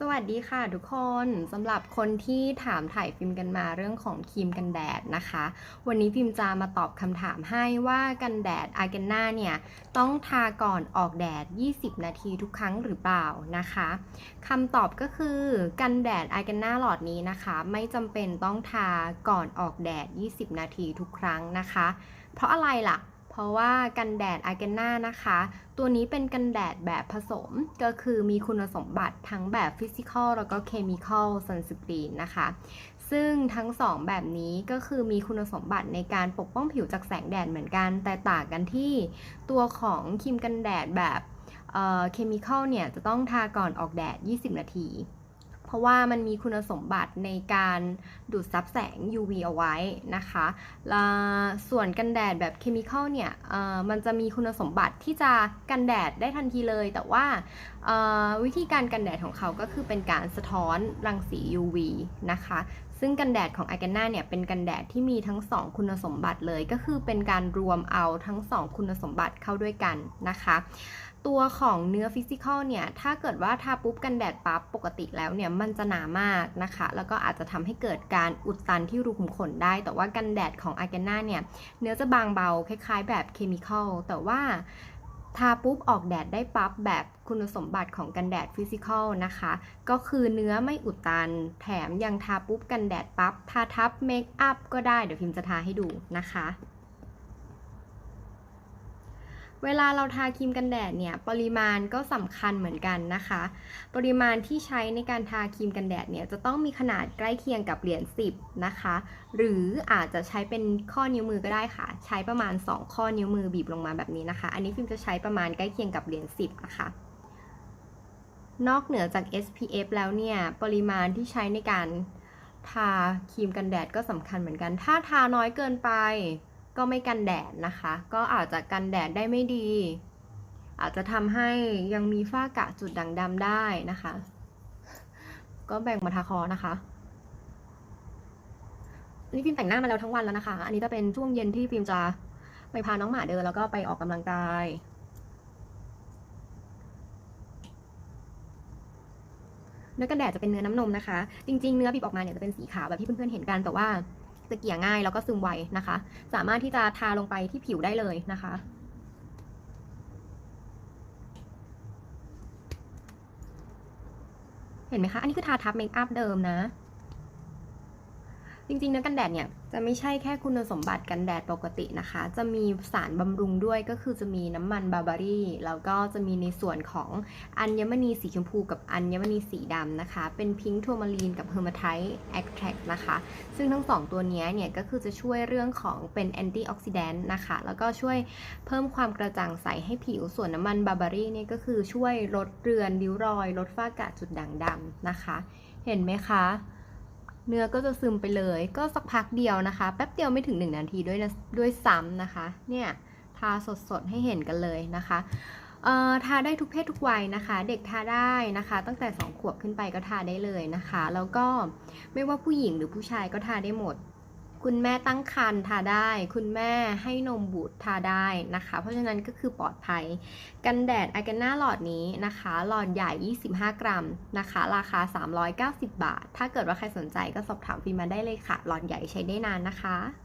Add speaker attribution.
Speaker 1: สวัสดีค่ะทุกคนสำหรับคนที่ถามถ่ายฟิล์มกันมาเรื่องของครีมกันแดดนะคะ วันนี้ฟิล์มจะมาตอบคำถามให้ว่ากันแดดอาเกน่าเนี่ยต้องทาก่อนออกแดด 20 นาทีทุกครั้งหรือเปล่านะคะคำตอบก็คือกันแดดอาเกน่าหลอดนี้นะคะ ไม่จำเป็นต้องทาก่อนออกแดด 20 นาทีทุกครั้งนะคะ เพราะอะไรล่ะ เพราะว่ากันแดดอาเกน่านะคะ ตัวนี้เป็นกันแดดแบบผสมก็คือมีคุณสมบัติทั้งแบบฟิสิกอลแล้วก็เคมีคอลซันสกรีนนะคะ ซึ่งทั้งสองแบบนี้ก็คือมีคุณสมบัติในการปกป้องผิวจากแสงแดดเหมือนกัน แต่ต่างกันที่ตัวของครีมกันแดดแบบเคมีคอลเนี่ยจะต้องทาก่อนออกแดด 20 นาที ราะว่ามันมีคุณสมบัติในการดูดซับแสง UV เอาไว้นะคะและส่วนกันแดดแบบเคมีคอลเนี่ยมันจะมีคุณสมบัติที่จะกันแดดได้ทันทีเลย แต่ว่า วิธีการกันแดดของเขาก็คือเป็นการสะท้อนรังสี UV นะคะ ซึ่งกันแดดของ a อ a n a เนี่ยเป็นกันแดดที่มีทั้ง 2 คุณสมบัติเลย ก็คือเป็นการรวมเอาทั้ง 2 คุณสมบัติเข้าด้วยกันนะคะ ตัวของเนื้อฟิสิกอลเนี่ย ถ้าเกิดว่าทาปุ๊บกันแดดปั๊บปกติแล้วเนี่ยมันจะหนามากนะคะ แล้วก็อาจจะทำให้เกิดการอุดตันที่รูขุมขนได้ แต่ว่ากันแดดของอา g กนาเนี่ยเนื้อจะบางเบาคล้ายๆ แบบเคมีคอลแต่ว่า ทาปุ๊บออกแดดได้ปั๊บแบบคุณสมบัติของกันแดดฟิสิกอลนะคะ ก็คือเนื้อไม่อุดตัน แถมยังทาปุ๊บกันแดดปั๊บ ทาทับเมคอัพก็ได้ เดี๋ยวพิมพ์จะทาให้ดูนะคะ เวลาเราทาครีมกันแดดเนี่ยปริมาณก็สำคัญเหมือนกันนะคะ ปริมาณที่ใช้ในการทาครีมกันแดดเนี่ยจะต้องมีขนาดใกล้เคียงกับเหรียญ10นะคะ หรืออาจจะใช้เป็นข้อนิ้วมือก็ได้ค่ะ ใช้ประมาณ 2 ข้อนิ้วมือบีบลงมาแบบนี้นะคะ อันนี้ฟิล์มจะใช้ประมาณใกล้เคียงกับเหรียญ10นะคะนอกเหนือจาก SPF แล้วเนี่ยปริมาณที่ใช้ในการทาครีมกันแดดก็สำคัญเหมือนกัน ถ้าทาน้อยเกินไป ก็ไม่กันแดดนะคะ ก็อาจจะกันแดดได้ไม่ดี อาจจะทำให้ยังมีฝ้ากระจุดด่างดำได้นะคะ ก็แบ่งมาทาคอนะคะนนี้ฟิล์มแต่งหน้ามาแล้วทั้งวันแล้วนะคะ อันนี้จะเป็นช่วงเย็นที่ฟิล์มจะไปพาน้องหมาเดินแล้วก็ไปออกกำลังกายเนื้อกันแดดจะเป็นเนื้อน้ำนมนะคะ จริงๆ เนื้อบีบออกมาเนี่ยจะเป็นสีขาวแบบที่เพื่อนๆ เห็นกัน แต่ว่า จะเกี่ยง่ายแล้วก็ซึมไวนะคะ สามารถที่จะทาลงไปที่ผิวได้เลยนะคะ เห็นไหมคะ อันนี้คือทาทับเมคอัพเดิมนะ จริงๆนื้อกันแดดเนี่ยจะไม่ใช่แค่คุณสมบัติกันแดดปกตินะคะ จะมีสารบำรุงด้วยก็คือจะมีน้ำมันบาร์บารี่ แล้วก็จะมีในส่วนของอัญมณีสีชมพูกับอัญมณีสีดำนะคะ เป็นพิงค์ทัวมารีนกับเฮอร์มาไทต์แอคแทรนะคะ ซึ่งทั้งสองตัวนี้เนี่ยก็คือจะช่วยเรื่องของเป็นแอนตี้ออกซิแดนต์นะคะ แล้วก็ช่วยเพิ่มความกระจ่างใสให้ผิวส่วนน้ำมันบาร์บารี่เนี่ยก็คือช่วยลดเรือนริ้วรอย ลดฝ้ากระจุดด่างดำนะคะ เห็นไหมคะ เนื้อก็จะซึมไปเลย ก็สักพักเดียวนะคะ แป๊บเดียวไม่ถึง 1 นาทีด้วยนะด้วยซ้ำนะคะ เนี่ยทาสดๆให้เห็นกันเลยนะคะเอ่อทาได้ทุกเพศทุกวัยนะคะ เด็กทาได้นะคะ ตั้งแต่ 2 ขวบขึ้นไปก็ทาได้เลยนะคะ แล้วก็ไม่ว่าผู้หญิงหรือผู้ชายก็ทาได้หมด คุณแม่ตั้งครรภ์ทาได้ คุณแม่ให้นมบุตรทาได้นะคะ เพราะฉะนั้นก็คือปลอดภัย กันแดดอากันนาหลอดนี้นะคะ หลอดใหญ่ 25 กรัมนะคะ ราคา 390 บาท ถ้าเกิดว่าใครสนใจก็สอบถามฟิมาได้เลยค่ะ หลอดใหญ่ใช้ได้นานนะคะ